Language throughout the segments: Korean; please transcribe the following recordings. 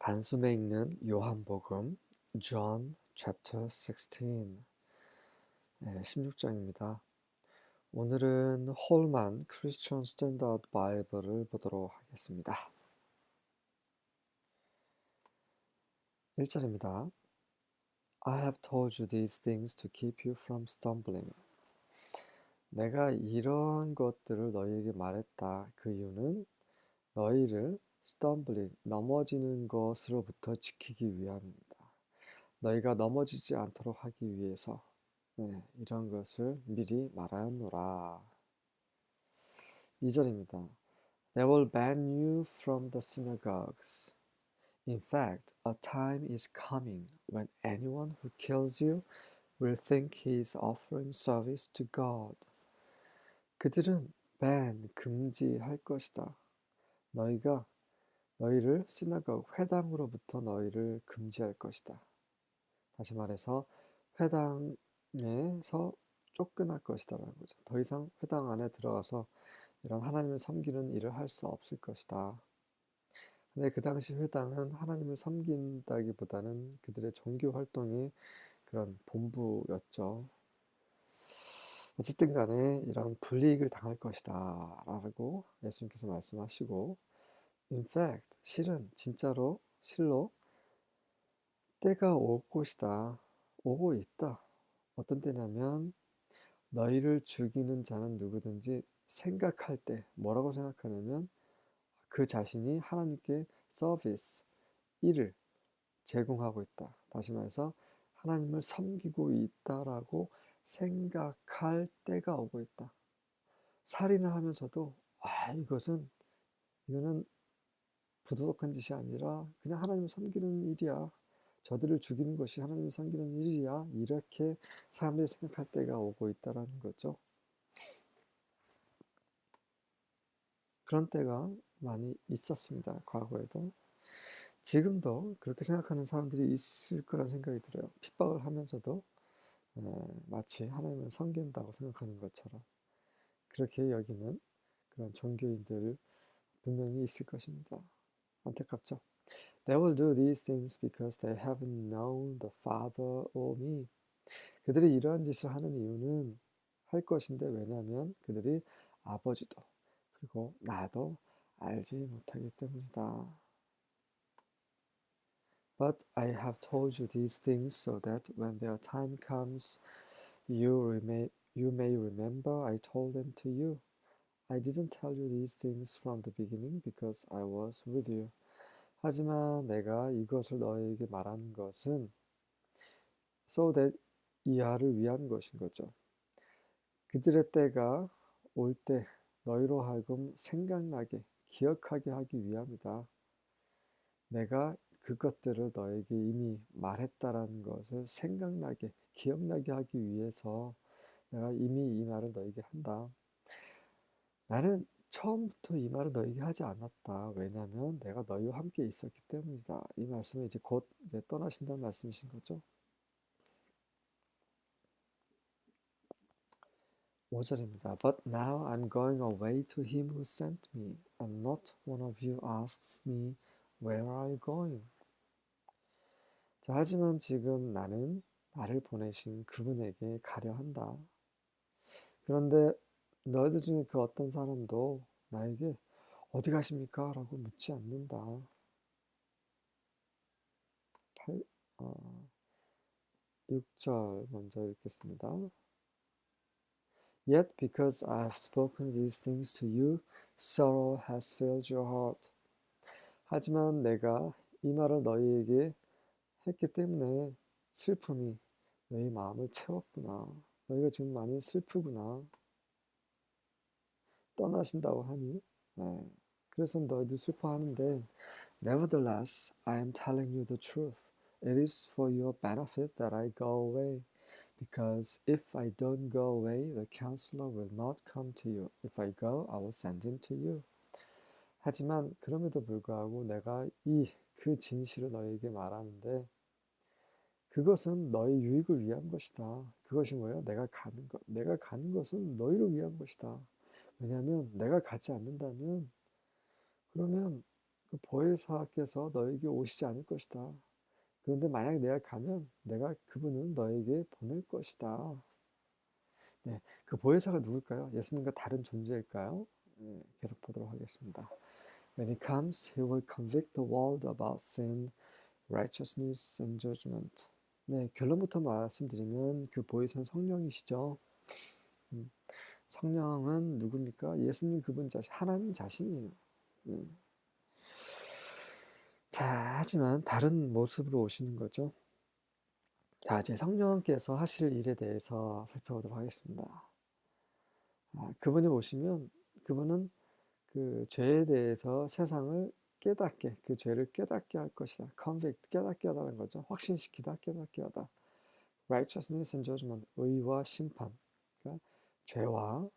단숨에 읽는 요한복음 John chapter 16 네, 16장입니다. 오늘은 홀만 크리스천 스탠다드 바이블을 보도록 하겠습니다. 1절입니다. I have told you these things to keep you from stumbling. 내가 이런 것들을 너희에게 말했다. 그 이유는 너희를 stumbling, 넘어지는 것으로부터 지키기 위함입니다. 너희가 넘어지지 않도록 하기 위해서 네, 이런 것을 미리 말하였노라. 2절입니다. They will ban you from the synagogues. In fact, a time is coming when anyone who kills you will think he is offering service to God. 그들은 ban, 금지할 것이다. 너희가 너희를 시나고그 회당으로부터 너희를 금지할 것이다. 다시 말해서 회당에서 쫓겨날 것이다라는 거죠. 더 이상 회당 안에 들어가서 이런 하나님을 섬기는 일을 할 수 없을 것이다. 근데 그 당시 회당은 하나님을 섬긴다기보다는 그들의 종교 활동이 그런 본부였죠. 어쨌든 간에 이런 불이익을 당할 것이다 라고 예수님께서 말씀하시고 In fact, 실은 진짜로 실로 때가 올 것이다. 오고 있다. 어떤 때냐면 너희를 죽이는 자는 누구든지 생각할 때 뭐라고 생각하냐면 그 자신이 하나님께 서비스, 일을 제공하고 있다. 다시 말해서 하나님을 섬기고 있다라고 생각할 때가 오고 있다. 살인을 하면서도 아 이것은 이거는 부도덕한 짓이 아니라 그냥 하나님을 섬기는 일이야. 저들을 죽이는 것이 하나님을 섬기는 일이야. 이렇게 사람들이 생각할 때가 오고 있다라는 거죠. 그런 때가 많이 있었습니다. 과거에도. 지금도 그렇게 생각하는 사람들이 있을 거란 생각이 들어요. 핍박을 하면서도 마치 하나님을 섬긴다고 생각하는 것처럼 그렇게 여기는 그런 종교인들 분명히 있을 것입니다. 안타깝죠. They will do these things because they haven't known the Father or me. 그들이 이러한 짓을 하는 이유는 할 것인데 왜냐하면 그들이 아버지도 그리고 나도 알지 못하기 때문이다. But I have told you these things so that when their time comes, you, may, you may remember I told them to you. I didn't tell you these things from the beginning because I was with you. 하지만 내가 이것을 너에게 말하는 것은 so that 이하를 위한 것인 거죠. 그들의 때가 올 때 너희로 하여금 생각나게 기억하게 하기 위함이다. 내가 그것들을 너에게 이미 말했다라는 것을 생각나게 기억나게 하기 위해서 내가 이미 이 말을 너에게 한다. 나는 처음부터 이 말을 너에게 하지 않았다. 왜냐하면 내가 너희와 함께 있었기 때문이다. 이 말씀은 이제 곧 이제 떠나신다는 말씀이신 거죠. 5절입니다. But now I'm going away to him who sent me, and not one of you asks me, Where are you going? 자, 하지만 지금 나는 나를 보내신 그분에게 가려 한다. 그런데 너희들 중에 그 어떤 사람도 나에게 어디 가십니까? 라고 묻지 않는다. 8, 어, 6절 먼저 읽겠습니다. Yet because I have spoken these things to you, sorrow has filled your heart. 하지만 내가 이 말을 너희에게 했기 때문에 슬픔이 너희 마음을 채웠구나. 너희가 지금 많이 슬프구나. 떠나신다고 하니 네. 그래서 너희들 슬퍼하는데 Nevertheless, I am telling you the truth. It is for your benefit that I go away. Because if I don't go away, the counselor will not come to you. If I go, I will send him to you. 하지만 그럼에도 불구하고 내가 이 그 진실을 너에게 말하는데 그것은 너의 유익을 위한 것이다. 그것이 뭐예요? 내가 가는 것. 내가 가는 것은 너희를 위한 것이다. 왜냐하면 내가 가지 않는다면 그러면 그 보혜사께서 너에게 오시지 않을 것이다. 그런데 만약 내가 가면 내가 그분은 너에게 보낼 것이다. 네, 그 보혜사가 누굴까요? 예수님과 다른 존재일까요? 네, 계속 보도록 하겠습니다. When he comes, he will convict the world about sin, righteousness, and judgment. 네, 결론부터 말씀드리면 그 보혜사는 성령이시죠. 음, 성령은 누굽니까? 예수님 그분 자신, 하나님 자신이에요. 음. 자, 하지만 다른 모습으로 오시는 거죠. 자, 이제 성령께서 하실 일에 대해서 살펴보도록 하겠습니다. 아, 그분이 오시면 그분은 그 죄에 대해서 세상을 깨닫게, 그 죄를 깨닫게 할 것이다. convict, 깨닫게 하다는 거죠. 확신시키다, 깨닫게 하다. righteousness and judgment, 의와 심판. 죄와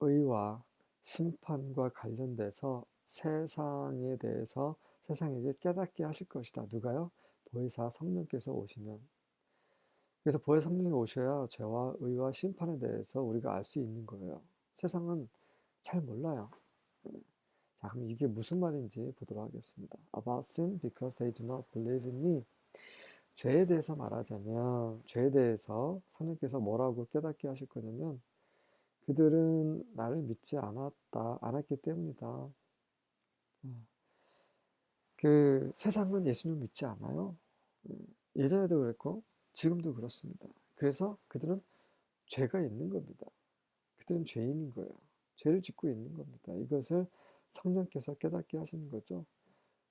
의와 심판과 관련돼서 세상에 대해서 세상에게 깨닫게 하실 것이다. 누가요? 보혜사 성령께서 오시면. 그래서 보혜 성령이 오셔야 죄와 의와 심판에 대해서 우리가 알 수 있는 거예요. 세상은 잘 몰라요. 자, 그럼 이게 무슨 말인지 보도록 하겠습니다. About sin because they do not believe in me. 죄에 대해서 말하자면 죄에 대해서 성령께서 뭐라고 깨닫게 하실 거냐면 그들은 나를 믿지 않았다, 않았기 때문이다. 자, 그 세상은 예수님 믿지 않아요. 예전에도 그랬고 지금도 그렇습니다. 그래서 그들은 죄가 있는 겁니다. 그들은 죄인인 거예요. 죄를 짓고 있는 겁니다. 이것을 성령께서 깨닫게 하시는 거죠.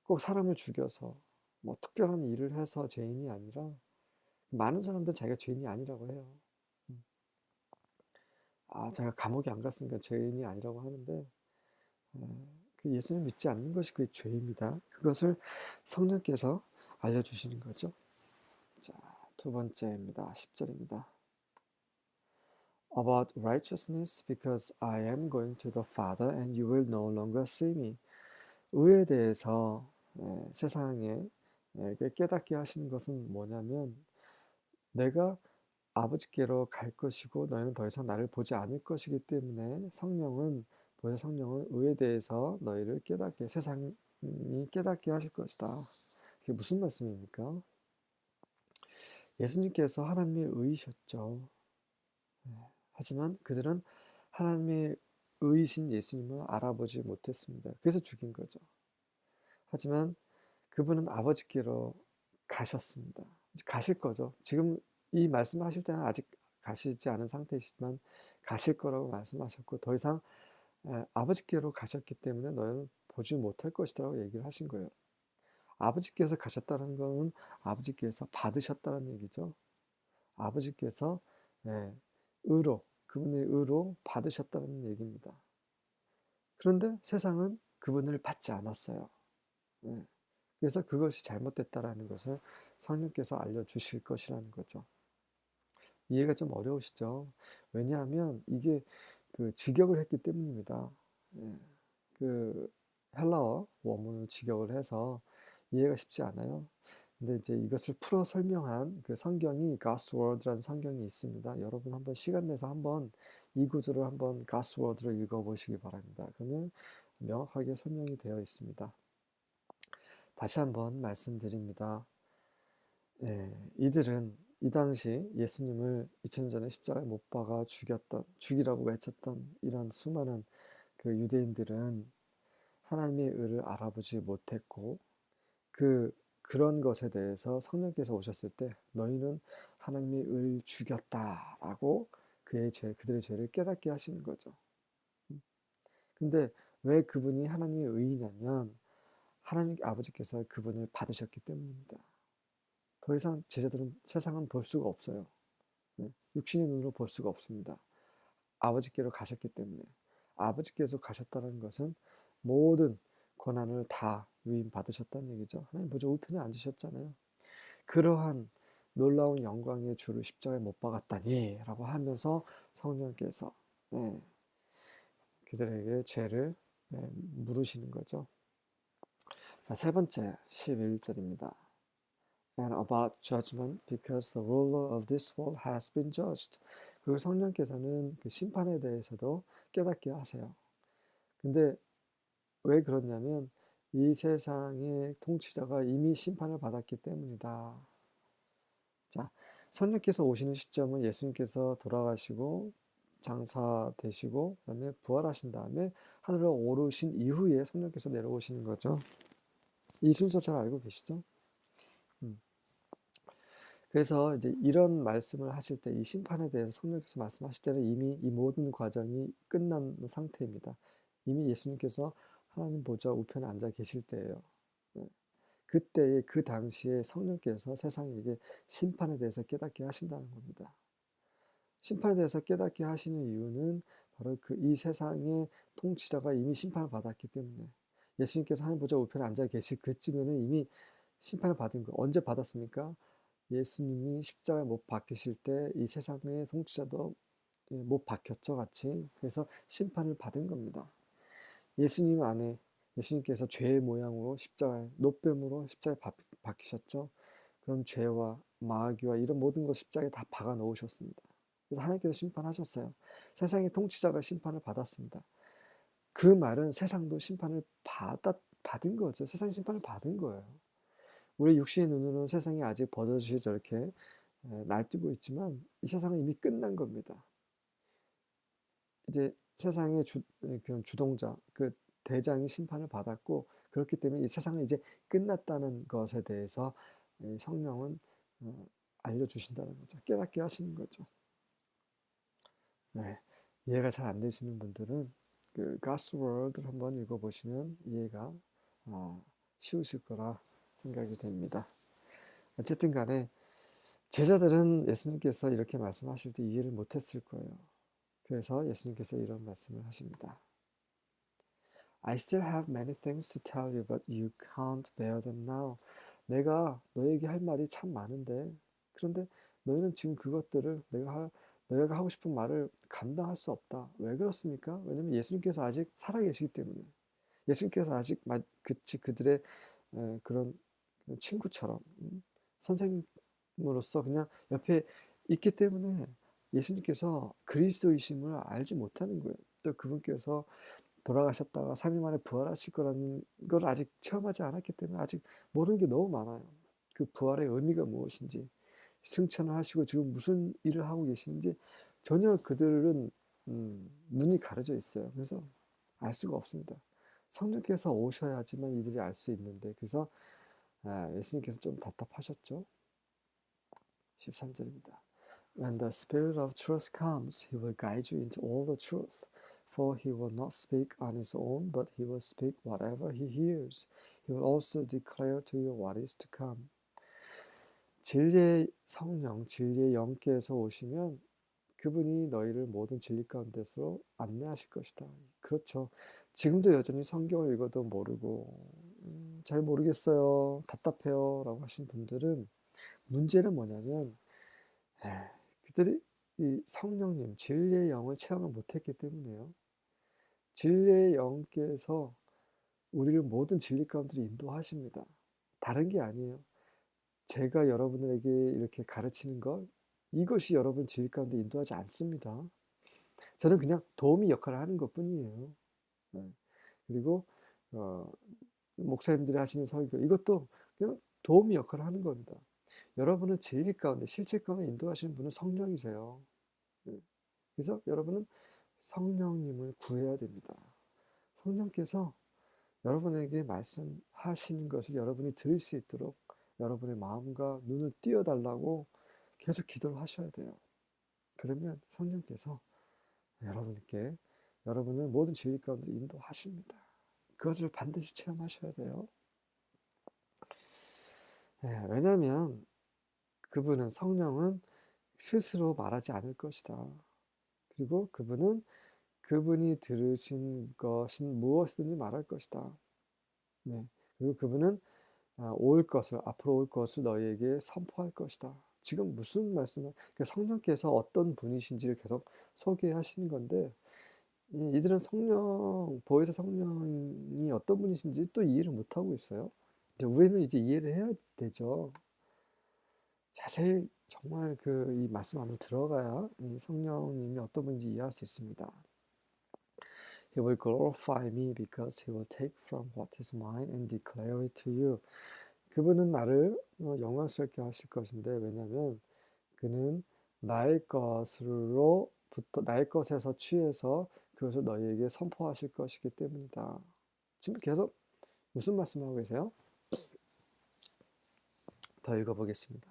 꼭 사람을 죽여서 뭐 특별한 일을 해서 죄인이 아니라 많은 사람들 자기가 죄인이 아니라고 해요. 음. 아, 제가 감옥에 안 갔으니까 죄인이 아니라고 하는데 그 예수님 믿지 않는 것이 그 죄입니다. 그것을 성령께서 알려주시는 거죠. 자, 두 번째입니다. 10절입니다. About righteousness, because I am going to the Father and you will no longer see me. 의에 대해서 예, 세상에 깨닫게 하시는 것은 뭐냐면 내가 아버지께로 갈 것이고 너희는 더 이상 나를 보지 않을 것이기 때문에 성령은 보혜 성령은 의에 대해서 너희를 깨닫게 세상이 깨닫게 하실 것이다. 그게 무슨 말씀입니까? 예수님께서 하나님의 의이셨죠. 네. 하지만 그들은 하나님의 의이신 예수님을 알아보지 못했습니다. 그래서 죽인 거죠. 하지만 그분은 아버지께로 가셨습니다. 가실 거죠. 지금 이 말씀하실 때는 아직 가시지 않은 상태이지만 가실 거라고 말씀하셨고 더 이상 아버지께로 가셨기 때문에 너희는 보지 못할 것이라고 얘기를 하신 거예요. 아버지께서 가셨다는 것은 아버지께서 받으셨다는 얘기죠. 아버지께서 예, 의로 그분의 의로 받으셨다는 얘기입니다. 그런데 세상은 그분을 받지 않았어요. 예, 그래서 그것이 잘못됐다라는 것을 성령께서 알려주실 것이라는 거죠. 이해가 좀 어려우시죠? 왜냐하면 이게 그 직역을 했기 때문입니다. 예, 그 헬라어 원문을 직역을 해서 이해가 쉽지 않아요. 근데 이제 이것을 풀어 설명한 그 성경이 God's Word라는 성경이 있습니다. 여러분 한번 시간 내서 한번 이 구조를 한번 God's Word로 읽어보시기 바랍니다. 그러면 명확하게 설명이 되어 있습니다. 다시 한번 말씀드립니다. 예, 이들은 이 당시 예수님을 2000년 전에 십자가에 못 박아 죽였던, 죽이라고 외쳤던 이런 수많은 그 유대인들은 하나님의 의를 알아보지 못했고 그 그런 것에 대해서 성령께서 오셨을 때 너희는 하나님의 의를 죽였다라고 그의 죄, 그들의 죄를 깨닫게 하시는 거죠. 음. 근데 왜 그분이 하나님의 의이냐면 하나님 아버지께서 그분을 받으셨기 때문입니다. 더 이상 제자들은 세상은 볼 수가 없어요. 네? 육신의 눈으로 볼 수가 없습니다. 아버지께로 가셨기 때문에 아버지께서 가셨다는 것은 모든 권한을 다 위임 받으셨다는 얘기죠. 하나님 보좌 우편에 앉으셨잖아요. 그러한 놀라운 영광의 주를 십자가에 못 박았다니 라고 하면서 성령께서 네, 그들에게 죄를 네, 물으시는 거죠. 자, 세 번째 11절입니다. And about judgment because the ruler of this world has been judged. 그리고 성령께서는 그 심판에 대해서도 깨닫게 하세요. 근데 왜 그러냐면 이 세상의 통치자가 이미 심판을 받았기 때문이다. 자, 성령께서 오시는 시점은 예수님께서 돌아가시고 장사 되시고 그다음에 부활하신 다음에 하늘로 오르신 이후에 성령께서 내려오시는 거죠. 이 순서 잘 알고 계시죠? 음. 그래서 이제 이런 말씀을 하실 때 이 심판에 대해서 성령께서 말씀하실 때는 이미 이 모든 과정이 끝난 상태입니다. 이미 예수님께서 하나님 보좌 우편에 앉아 계실 때예요. 네. 그때의 그 당시에 성령께서 세상에게 심판에 대해서 깨닫게 하신다는 겁니다. 심판에 대해서 깨닫게 하시는 이유는 바로 그 이 세상의 통치자가 이미 심판을 받았기 때문에 예수님께서 하나님 보좌 우편에 앉아 계실 그쯤에는 이미 심판을 받은 거 언제 받았습니까? 예수님이 십자가에 못 박히실 때 이 세상의 통치자도 예, 못 박혔죠 같이 그래서 심판을 받은 겁니다. 예수님 안에 예수님께서 죄의 모양으로 십자가에 노뱀으로 십자가에 박히셨죠. 그런 죄와 마귀와 이런 모든 것 십자가에 다 박아 놓으셨습니다. 그래서 하나님께서 심판하셨어요. 세상의 통치자가 심판을 받았습니다. 그 말은 세상도 심판을 받았, 받은 거죠. 세상 심판을 받은 거예요. 우리 육신의 눈으로는 세상이 아직 버젓이 저렇게 날뛰고 있지만 이 세상은 이미 끝난 겁니다. 이제 세상의 주, 그런 주동자, 그 대장이 심판을 받았고 그렇기 때문에 이 세상은 이제 끝났다는 것에 대해서 성령은 어, 알려주신다는 거죠. 깨닫게 하시는 거죠. 네, 이해가 잘 안 되시는 분들은 그 God's Word를 한번 읽어보시면 이해가 어, 쉬우실 거라 생각이 됩니다. 어쨌든 간에 제자들은 예수님께서 이렇게 말씀하실 때 이해를 못했을 거예요. 그래서 예수님께서 이런 말씀을 하십니다. I still have many things to tell you, but you can't bear them now. 내가 너에게 할 말이 참 많은데, 그런데 너희는 지금 그것들을 내가 하, 너희가 하고 싶은 말을 감당할 수 없다. 왜 그렇습니까? 왜냐면 예수님께서 아직 살아계시기 때문에. 예수님께서 아직 그치 그들의 그런 친구처럼 음, 선생님으로서 그냥 옆에 있기 때문에 예수님께서 그리스도이심을 알지 못하는 거예요. 또 그분께서 돌아가셨다가 3일 만에 부활하실 거라는 걸 아직 체험하지 않았기 때문에 아직 모르는 게 너무 많아요. 그 부활의 의미가 무엇인지, 승천을 하시고 지금 무슨 일을 하고 계시는지 전혀 그들은 음, 눈이 가려져 있어요. 그래서 알 수가 없습니다. 성령께서 오셔야지만 이들이 알 수 있는데 그래서 아, 예수님께서 좀 답답하셨죠. 13절입니다. When the Spirit of truth comes, He will guide you into all the truth. For he will not speak on his own, but he will speak whatever he hears. He will also declare to you what is to come. 진리의 성령, 진리의 영께서 오시면 그분이 너희를 모든 진리 가운데서 안내하실 것이다. 그렇죠. 지금도 여전히 성경을 읽어도 모르고 음, 잘 모르겠어요. 답답해요. 라고 하신 분들은 문제는 뭐냐면 에이, 그들이 이 성령님, 진리의 영을 체험을 못했기 때문에요. 진리의 영께서 우리를 모든 진리 가운데로 인도하십니다. 다른 게 아니에요. 제가 여러분에게 이렇게 가르치는 것, 이것이 여러분 진리 가운데 인도하지 않습니다. 저는 그냥 도움이 역할을 하는 것 뿐이에요. 네. 그리고, 어, 목사님들이 하시는 설교, 이것도 그냥 도움이 역할을 하는 겁니다. 여러분은 진리 가운데, 실제 가운데 인도하시는 분은 성령이세요. 네. 그래서 여러분은 성령님을 구해야 됩니다. 성령께서 여러분에게 말씀하시는 것을 여러분이 들을 수 있도록 여러분의 마음과 눈을 띄어달라고 계속 기도를 하셔야 돼요. 그러면 성령께서 여러분께 여러분을 모든 진리 가운데 인도하십니다. 그것을 반드시 체험하셔야 돼요. 네, 왜냐하면 그분은 성령은 스스로 말하지 않을 것이다. 그리고 그분은 그분이 들으신 것인 무엇이든지 말할 것이다. 네. 그리고 그분은 아, 올 것을 앞으로 올 것을 너희에게 선포할 것이다. 지금 무슨 말씀을 그러니까 성령께서 어떤 분이신지를 계속 소개하시는 건데 이들은 성령 보혜사 성령이 어떤 분이신지 또 이해를 못 하고 있어요. 우리는 이제 이해를 해야 되죠. 자세히 정말 그 이 말씀 안으로 들어가야 이 성령님이 어떤 분인지 이해할 수 있습니다. He will glorify me because he will take from what is mine and declare it to you. 그분은 나를 어, 영광스럽게 하실 것인데 왜냐하면 그는 나의 것으로부터 나의 것에서 취해서 그것을 너희에게 선포하실 것이기 때문이다. 지금 계속 무슨 말씀하고 계세요? 더 읽어보겠습니다.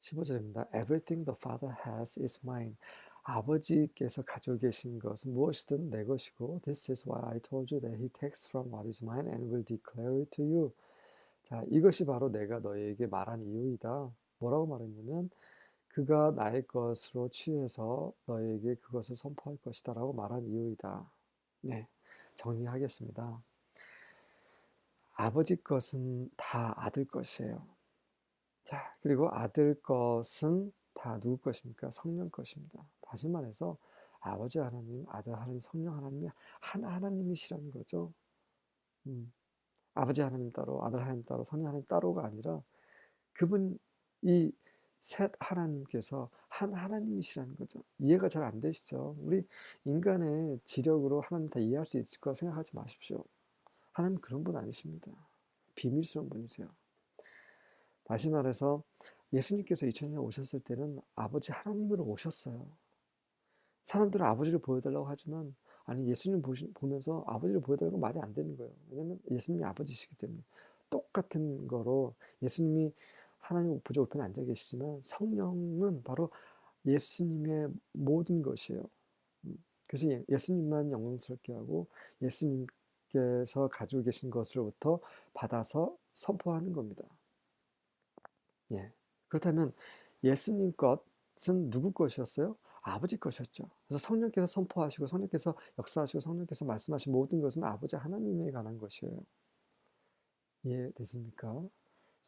15절입니다. Everything the Father has is mine. 아버지께서 가지고 계신 것은 무엇이든 내 것이고 This is why I told you that he takes from what is mine and will declare it to you. 자, 이것이 바로 내가 너희에게 말한 이유이다. 뭐라고 말했냐면 그가 나의 것으로 취해서 너희에게 그것을 선포할 것이다 라고 말한 이유이다. 네, 정리하겠습니다. 아버지 것은 다 아들 것이에요. 자, 그리고 아들 것은 다 누구 것입니까? 성령 것입니다. 다시 말해서 아버지 하나님, 아들 하나님, 성령 하나님이 하나 하나님이시라는 거죠. 음, 아버지 하나님 따로, 아들 하나님 따로, 성령 하나님 따로가 아니라 그분 이 셋 하나님께서 한 하나님이시라는 거죠. 이해가 잘 안 되시죠? 우리 인간의 지력으로 하나님 다 이해할 수 있을 거라 생각하지 마십시오. 하나님 그런 분 아니십니다. 비밀스러운 분이세요. 다시 말해서 예수님께서 2000년 오셨을 때는 아버지 하나님으로 오셨어요. 사람들은 아버지를 보여달라고 하지만 아니 예수님 보시, 보면서 아버지를 보여달라고 말이 안 되는 거예요. 왜냐하면 예수님이 아버지시기 때문에 똑같은 거로 예수님이 하나님 보좌 우편에 앉아 계시지만 성령은 바로 예수님의 모든 것이에요. 음, 그래서 예, 예수님만 영광스럽게 하고 예수님께서 가지고 계신 것으로부터 받아서 선포하는 겁니다. 예. 그렇다면 예수님 것은 누구 것이었어요? 아버지 것이었죠. 그래서 성령께서 선포하시고 성령께서 역사하시고 성령께서 말씀하신 모든 것은 아버지 하나님에 관한 것이에요. 이해되십니까?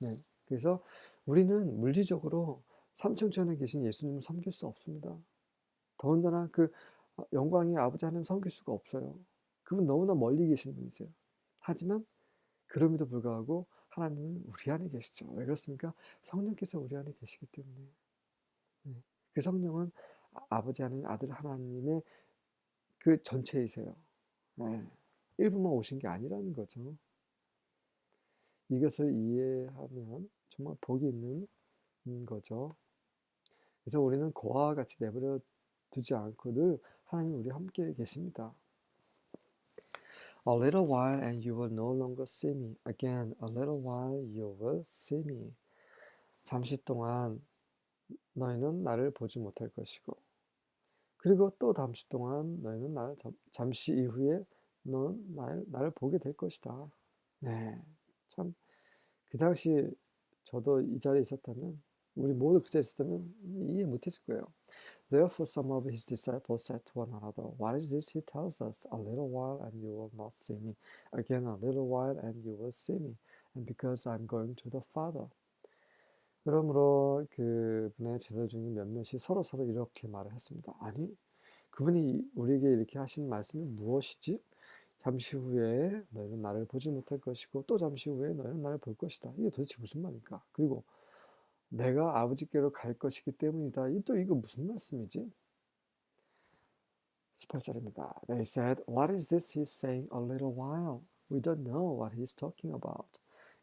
네. 그래서 우리는 물리적으로 삼층천에 계신 예수님을 섬길 수 없습니다. 더군다나 그 영광의 아버지 하나님 섬길 수가 없어요. 그분 너무나 멀리 계신 분이세요. 하지만 그럼에도 불구하고 하나님은 우리 안에 계시죠. 왜 그렇습니까? 성령께서 우리 안에 계시기 때문에. 네. 그 성령은 아버지 하나님, 아들 하나님의 그 전체이세요. 네. 일부만 오신 게 아니라는 거죠. 이것을 이해하면 정말 복이 있는 거죠. 그래서 우리는 고아와 같이 내버려 두지 않고 늘 하나님 우리 함께 계십니다. A little while and you will no longer see me. Again, a little while you will see me. 잠시 동안 너희는 나를 보지 못할 것이고, 그리고 또 잠시 동안 너희는 나를 잠시 이후에 너는 나를, 나를 보게 될 것이다. 네, 참 그 당시 저도 이 자리에 있었다면 우리 모두 그 자리에 있었다면 이해 못했을 거예요. Therefore some of his disciples said to one another, What is this he tells us? A little while and you will not see me. Again a little while and you will see me. And because I'm going to the Father. 그러므로 그분의 제자 중에 몇몇이 서로 서로 이렇게 말을 했습니다. 아니, 그분이 우리에게 이렇게 하신 말씀이 무엇이지? 잠시 후에 너희는 나를 보지 못할 것이고 또 잠시 후에 너희는 나를 볼 것이다. 이게 도대체 무슨 말입니까? 그리고 내가 아버지께로 갈 것이기 때문이다. 또 이거 무슨 말씀이지? 18절입니다. They said, What is this he's saying a little while? We don't know what he's talking about.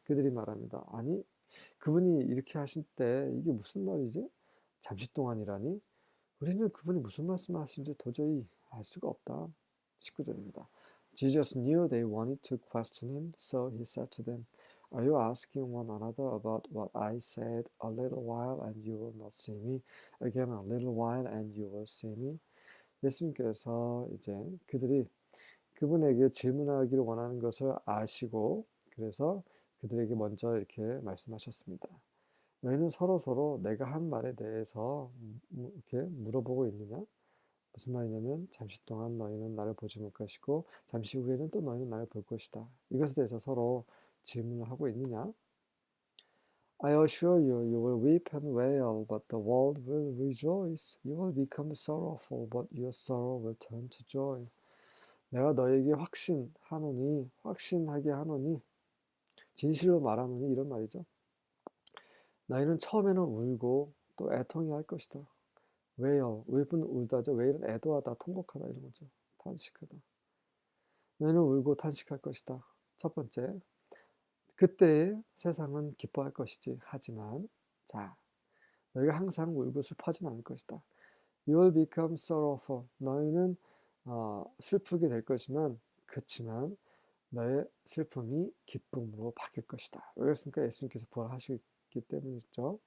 그들이 말합니다. 아니, 그분이 이렇게 하실 때 이게 무슨 말이지? 잠시 동안이라니? 우리는 그분이 무슨 말씀을 하시는지 도저히 알 수가 없다. 19절입니다. Jesus knew they wanted to question him, so he said to them, Are you asking one another about what I said a little while and you will not see me? Again, a little while and you will see me? 예수님께서 이제 그들이 그분에게 질문하기를 원하는 것을 아시고 그래서 그들에게 먼저 이렇게 말씀하셨습니다. 너희는 서로 서로 내가 한 말에 대해서 이렇게 물어보고 있느냐? 무슨 말이냐면 잠시 동안 너희는 나를 보지 못 것이고 잠시 후에는 또 너희는 나를 볼 것이다. 이것에 대해서 서로 질문을 하고 있느냐? I assure you, you will weep and wail, but the world will rejoice. You will become sorrowful, but your sorrow will turn to joy. 내가 너에게 확신하노니, 확신하게 하노니, 진실로 말하노니 이런 말이죠. 너희는 처음에는 울고 또 애통해 할 것이다. Wail, wail은 울다죠. wail은 애도하다, 통곡하다 이런 거죠. 탄식하다. 너희는 울고 탄식할 것이다. 첫 번째, 그때 세상은 기뻐할 것이지. 하지만, 자, 너희가 항상 울고 슬퍼하진 않을 것이다. You will become sorrowful. 너희는 어, 슬프게 될 것이지만, 그렇지만 너의 슬픔이 기쁨으로 바뀔 것이다. 왜 그렇습니까? 예수님께서 부활하시기 때문이죠.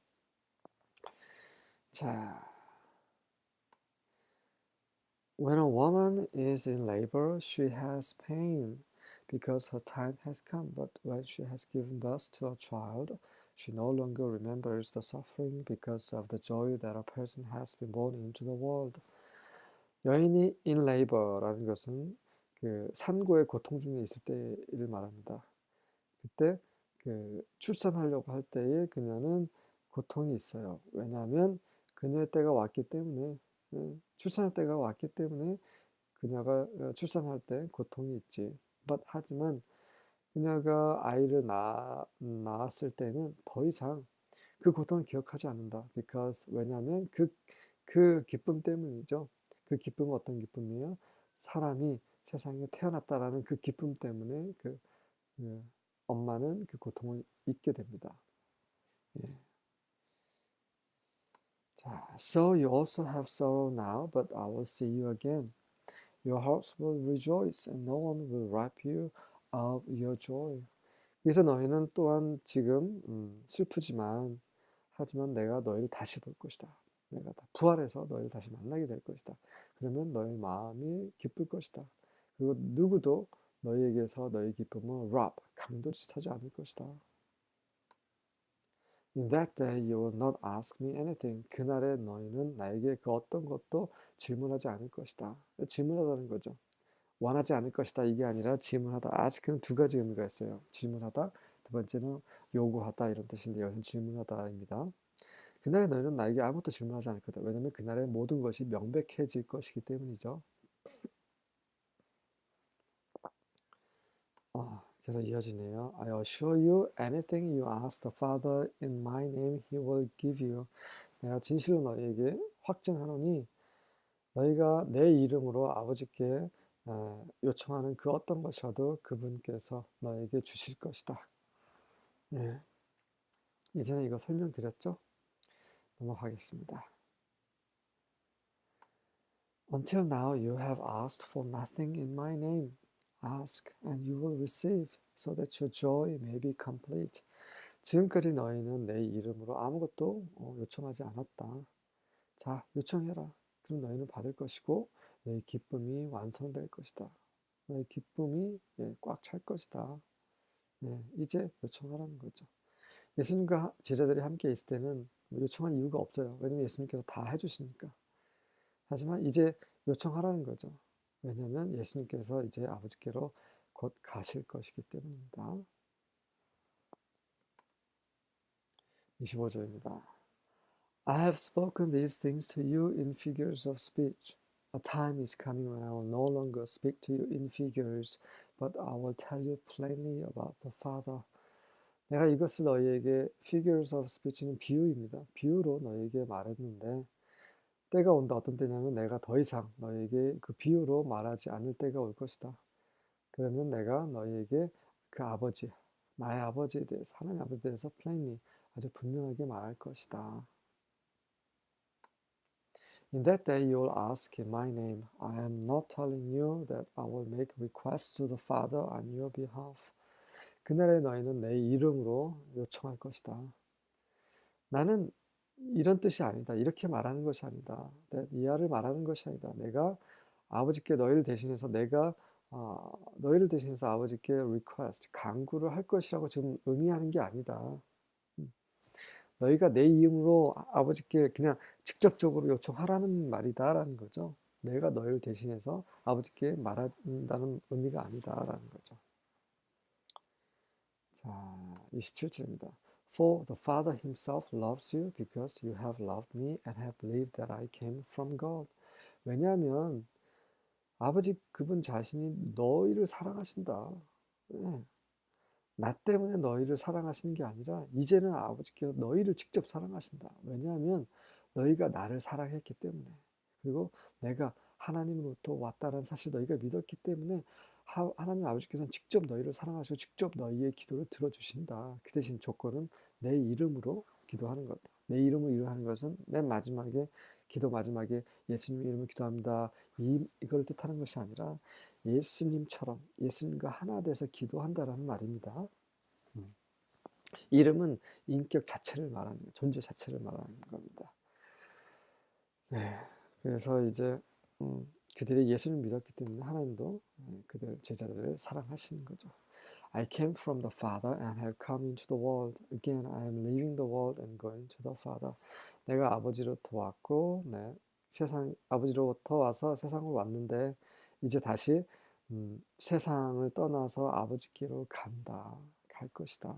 자, When a woman is in labor, she has pain because her time has come. But when she has given birth to a child, she no longer remembers the suffering because of the joy that a person has been born into the world. 여인이 in labor라는 것은 그 산고의 고통 중에 있을 때를 말합니다. 그때 그 출산하려고 할 때에 그녀는 고통이 있어요. 왜냐하면 그녀의 때가 왔기 때문에 예, 출산할 때가 왔기 때문에 그녀가 어, 출산할 때 고통이 있지. But 하지만 그녀가 아이를 낳, 낳았을 때는 더 이상 그 고통을 기억하지 않는다. Because 왜냐하면 그, 그 기쁨 때문이죠. 그 기쁨은 어떤 기쁨이에요? 사람이 세상에 태어났다라는 그 기쁨 때문에 그, 그 엄마는 그 고통을 잊게 됩니다. 예. 자, so you also have sorrow now, but I will see you again. Your hearts will rejoice, and no one will rob you of your joy. 그래서 너희는 또한 지금 음, 슬프지만 하지만 내가 너희를 다시 볼 것이다. 내가 다 부활해서 너희를 다시 만나게 될 것이다. 그러면 너희 마음이 기쁠 것이다. 그리고 누구도 너희에게서 너희 기쁨을 rob, 강도짓하지 않을 것이다. In that day you will not ask me anything. 그날에 너희는 나에게 그 어떤 것도 질문하지 않을 것이다. 질문하다는 거죠. 원하지 않을 것이다 이게 아니라 질문하다. 아직은 두 가지 의미가 있어요. 질문하다. 두 번째는 요구하다 이런 뜻인데 여기서 질문하다입니다. 그날에 너희는 나에게 아무것도 질문하지 않을 거다. 왜냐하면 그날에 모든 것이 명백해질 것이기 때문이죠. 어, 그래서 이어지네요. I assure you, anything you ask the Father in my name, He will give you. 내가 진실로 너희에게 확증하노니 너희가 내 이름으로 아버지께 요청하는 그 어떤 것이라도 그분께서 너에게 주실 것이다. 네. 이전에 이거 설명드렸죠? 넘어가겠습니다. Until now you have asked for nothing in my name. Ask and you will receive so that your joy may be complete. 지금까지 너희는 내 이름으로 아무것도 요청하지 않았다. 자, 요청해라. 그럼 너희는 받을 것이고 너희 기쁨이 완성될 것이다. 너희 기쁨이 예, 꽉찰 것이다. 예, 이제 요청하라는 거죠. 예수님과 제자들이 함께 있을 때는 뭐 요청할 이유가 없어요. 왜냐면 예수님께서 다 해주시니까. 하지만 이제 요청하라는 거죠. 왜냐하면 예수님께서 이제 아버지께로 곧 가실 것이기 때문입니다. 25절입니다. I have spoken these things to you in figures of speech. A time is coming when I will no longer speak to you in figures, but I will tell you plainly about the Father. 내가 이것을 너희에게 figures of speech는 비유입니다. 비유로 너희에게 말했는데 때가 온다. 어떤 때냐면 내가 더 이상 너희에게 그 비유로 말하지 않을 때가 올 것이다. 그러면 내가 너희에게 그 아버지, 나의 아버지에 대해서, 하나님 아버지에 대해서 plainly 아주 분명하게 말할 것이다. In that day you will ask in my name. I am not telling you that I will make requests to the Father on your behalf. 그날에 너희는 내 이름으로 요청할 것이다. 나는 이런 뜻이 아니다. 이렇게 말하는 것이 아니다. 이하를 말하는 것이 아니다. 내가 아버지께 너희를 대신해서 내가 어, 너희를 대신해서 아버지께 request, 강구를 할 것이라고 지금 의미하는 게 아니다. 음. 너희가 내 이름으로 아버지께 그냥 직접적으로 요청하라는 말이다라는 거죠. 내가 너희를 대신해서 아버지께 말한다는 의미가 아니다라는 거죠. 자, 27절입니다. For the Father himself loves you because you have loved me and have believed that I came from God. 왜냐하면 아버지 그분 자신이 너희를 사랑하신다. 네. 나 때문에 너희를 사랑하시는 게 아니라 이제는 아버지께서 너희를 직접 사랑하신다. 왜냐하면 너희가 나를 사랑했기 때문에 그리고 내가 하나님으로부터 왔다는 사실 너희가 믿었기 때문에 하, 하나님 아버지께서는 직접 너희를 사랑하시고 직접 너희의 기도를 들어주신다. 그 대신 조건은 내 이름으로 기도하는 것. 내 이름으로 기도하는 것은 맨 마지막에 기도 마지막에 예수님 이름으로 기도합니다. 이, 이걸 뜻하는 것이 아니라 예수님처럼 예수님과 하나 돼서 기도한다라는 말입니다. 음. 이름은 인격 자체를 말하는 존재 자체를 말하는 겁니다. 네, 그래서 이제 음, 그들이 예수를 믿었기 때문에 하나님도 네, 그들 제자들을 사랑하시는 거죠. I came from the Father and have come into the world. Again, I am leaving the world and going to the Father. 내가 아버지로부터 왔고, 네, 세상 아버지로부터 와서 세상을 왔는데 이제 다시 음, 세상을 떠나서 아버지께로 간다, 갈 것이다.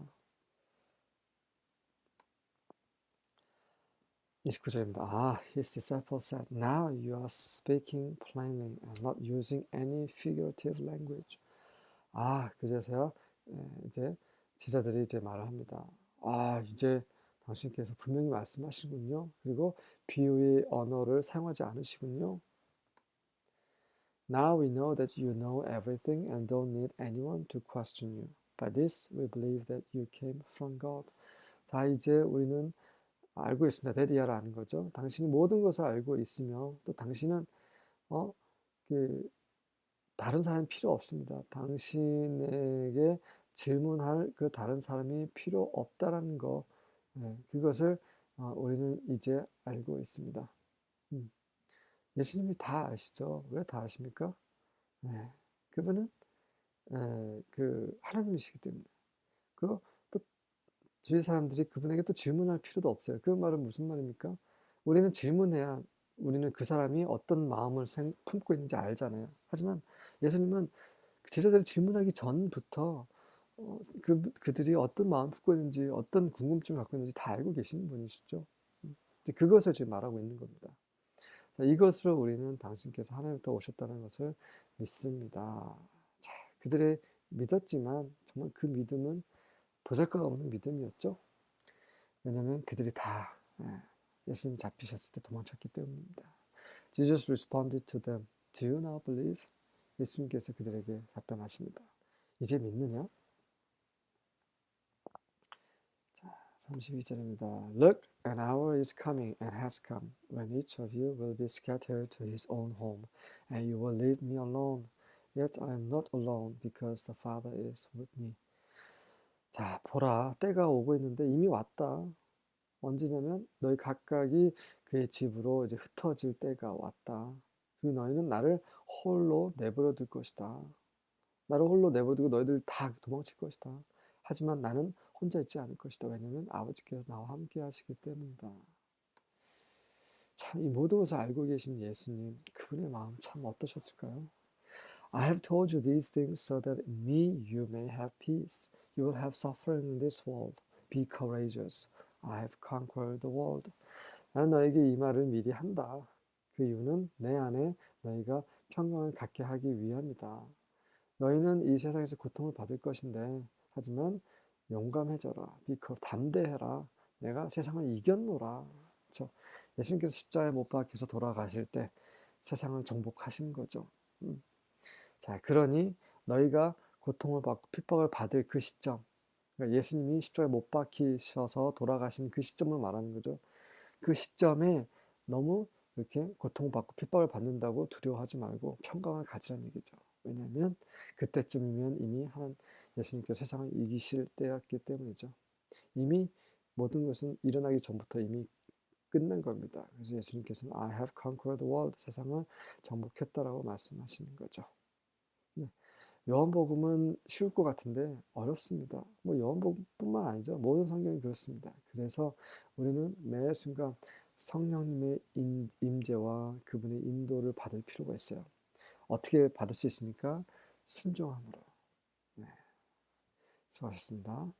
29절입니다. 아, his disciples said, Now you are speaking plainly and not using any figurative language. 아, 그제서야 이제 제자들이 이제 말을 합니다. 아, 이제 당신께서 분명히 말씀하시군요. 그리고 비유의 언어를 사용하지 않으시군요. Now we know that you know everything and don't need anyone to question you. By this we believe that you came from God. 자, 이제 우리는 알고 있습니다. 데디아라는 거죠. 당신이 모든 것을 알고 있으며 또 당신은 어, 그 다른 사람이 필요 없습니다. 당신에게 질문할 그 다른 사람이 필요 없다라는 거, 네, 그것을 어, 우리는 이제 알고 있습니다. 음. 예수님이 다 아시죠? 왜 다 아십니까? 네, 그분은 에, 그 하나님이시기 때문에. 그리고 또 주위 사람들이 그분에게 또 질문할 필요도 없어요. 그 말은 무슨 말입니까? 우리는 질문해야 우리는 그 사람이 어떤 마음을 생, 품고 있는지 알잖아요. 하지만 예수님은 제자들이 질문하기 전부터 어, 그, 그들이 어떤 마음 품고 있는지 어떤 궁금증을 갖고 있는지 다 알고 계시는 분이시죠. 음, 그것을 지금 말하고 있는 겁니다. 자, 이것으로 우리는 당신께서 하나님부터 오셨다는 것을 믿습니다. 자, 그들의 믿었지만 정말 그 믿음은 보잘것 없는 믿음이었죠. 왜냐하면 그들이 다 예, 예수님 잡히셨을 때 도망쳤기 때문입니다. Jesus responded to them. Do you now believe? 예수님께서 그들에게 답변하십니다. 이제 믿느냐? 자, 32절입니다. Look, an hour is coming and has come when each of you will be scattered to his own home, and you will leave me alone. Yet I am not alone because the Father is with me. 자, 보라, 때가 오고 있는데 이미 왔다. 언제냐면 너희 각각이 그의 집으로 이제 흩어질 때가 왔다. 그리고 너희는 나를 홀로 내버려 둘 것이다. 나를 홀로 내버려 두고 너희들 다 도망칠 것이다. 하지만 나는 혼자 있지 않을 것이다. 왜냐하면 아버지께서 나와 함께 하시기 때문이다. 참 이 모든 것을 알고 계신 예수님 그분의 마음 참 어떠셨을까요? I have told you these things so that in me you may have peace. You will have suffering in this world. Be courageous. I have conquered the world. 나는 너에게 이 말을 미리 한다. 그 이유는 내 안에 너희가 평강을 갖게 하기 위함이다. 너희는 이 세상에서 고통을 받을 것인데, 하지만 용감해져라. 비커 담대해라. 내가 세상을 이겼노라. 그렇죠? 예수님께서 십자가에 못 박혀서 돌아가실 때 세상을 정복하신 거죠. 음. 자, 그러니 너희가 고통을 받고 핍박을 받을 그 시점, 그러니까 예수님이 십자가에 못 박히셔서 돌아가신 그 시점을 말하는 거죠. 그 시점에 너무 이렇게 고통받고 핍박을 받는다고 두려워하지 말고 평강을 가지라는 얘기죠. 왜냐하면 그때쯤이면 이미 한 예수님께서 세상을 이기실 때였기 때문이죠. 이미 모든 것은 일어나기 전부터 이미 끝난 겁니다. 그래서 예수님께서는 I have conquered the world 세상을 정복했다라고 말씀하시는 거죠. 네. 요한복음은 쉬울 것 같은데 어렵습니다. 뭐 요한복음뿐만 아니죠. 모든 성경이 그렇습니다. 그래서 우리는 매 순간 성령님의 임재와 그분의 인도를 받을 필요가 있어요. 어떻게 받을 수 있습니까? 순종함으로. 네. 수고하셨습니다.